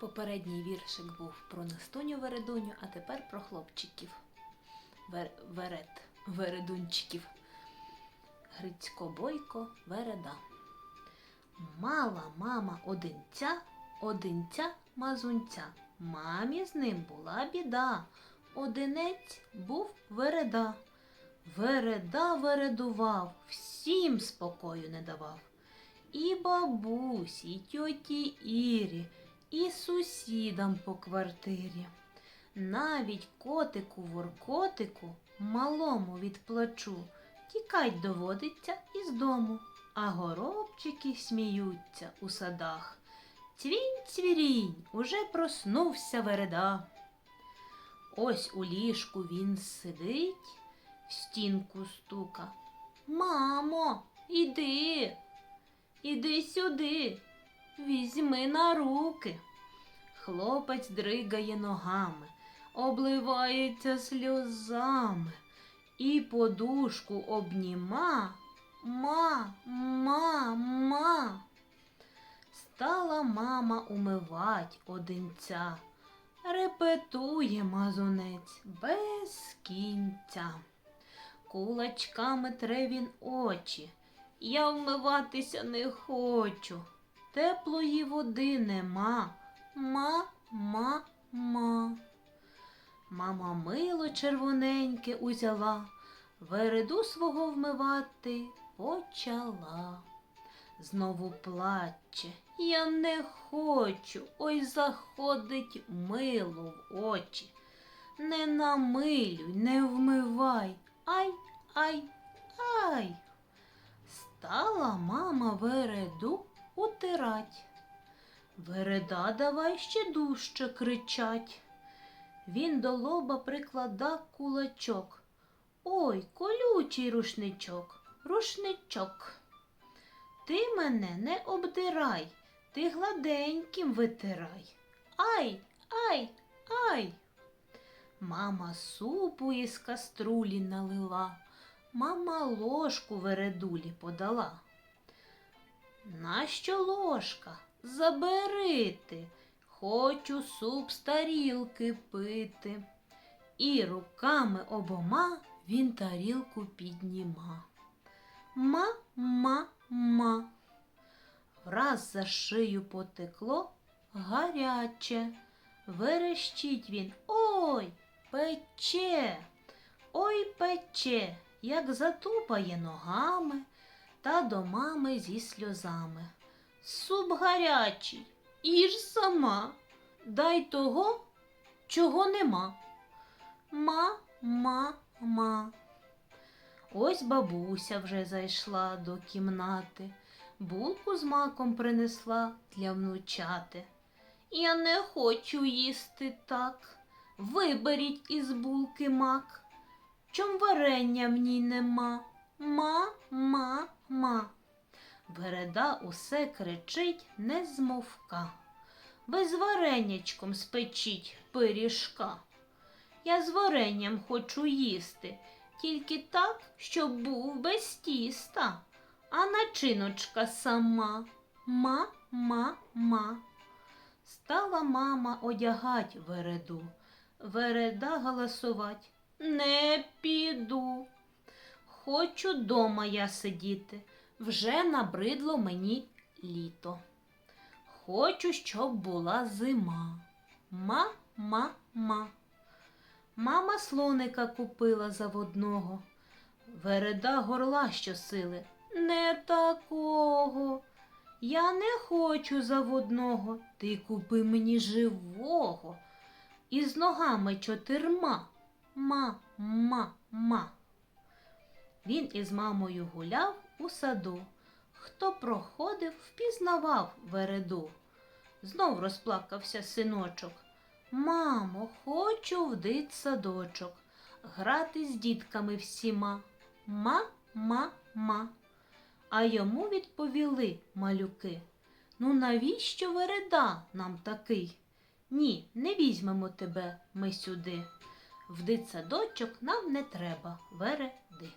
Попередній віршик був про Настуню Вередуню, а тепер про хлопчиків. Вер... Верет, вередунчиків. Грицько Бойко Вереда. Мала мама одинця, одинця мазунця. Мамі з ним була біда. Одинець був вереда. Вереда вередував, всім спокою не давав. І бабусі, і тьоті Ірі, і сусідам по квартирі. Навіть котику воркотику малому відплачу, тікать доводиться із дому, а горобчики сміються у садах. Цвінь цвірінь, уже проснувся вереда. Ось у ліжку він сидить, в стінку стука. Мамо, іди, іди сюди, візьми на руки. Хлопець дригає ногами, обливається сльозами і подушку обніма. Ма, ма, ма. Стала мама умивать одинця, репетує мазунець без кінця. Кулачками тре він очі. Я вмиватися не хочу. Теплої води нема. Ма, ма, ма. Мама мило червоненьке узяла, вереду свого вмивати почала. Знову плаче, я не хочу, ой заходить мило в очі. Не намилюй, не вмивай, ай, ай, ай. Стала мама вереду утирать. Вереда давай ще дужче кричать. Він до лоба приклада кулачок. Ой, колючий рушничок, рушничок. Ти мене не обдирай, ти гладеньким витирай. Ай, ай, ай. Мама супу із каструлі налила, мама ложку вередулі подала. Нащо ложка? Забери ти, хочу суп з тарілки пити. І руками обома він тарілку підніма. Ма, ма, ма. Враз за шию потекло гаряче. Верещить він. Ой, пече, ой пече, як затупає ногами та до мами зі сльозами. Суп гарячий, їж сама, дай того, чого нема. Ма, ма, ма. Ось бабуся вже зайшла до кімнати, булку з маком принесла для внучати. Я не хочу їсти так. Виберіть із булки мак. Чом варення в ній нема? Ма, ма, ма. Вереда усе кричить не змовка. Ви з варенячком спечіть пиріжка. Я з варенням хочу їсти, тільки так, щоб був без тіста, а начиночка сама. Ма, ма, ма. Стала мама одягать вереду, вереда галасувать. Не піду. Хочу дома я сидіти, вже набридло мені літо. Хочу, щоб була зима. Ма, ма, ма. Мама слоника купила заводного. Вереда горла щосили. Не такого. Я не хочу заводного, ти купи мені живого. Із ногами чотирма. Ма, ма, ма. Він із мамою гуляв у саду. Хто проходив, впізнавав вереду. Знов розплакався синочок. Мамо, хочу в дитсадочок, грати з дітками всіма. Ма, ма, ма. А йому відповіли малюки. Ну навіщо вереда нам такий? Ні, не візьмемо тебе ми сюди. В дитсадочок нам не треба вереди.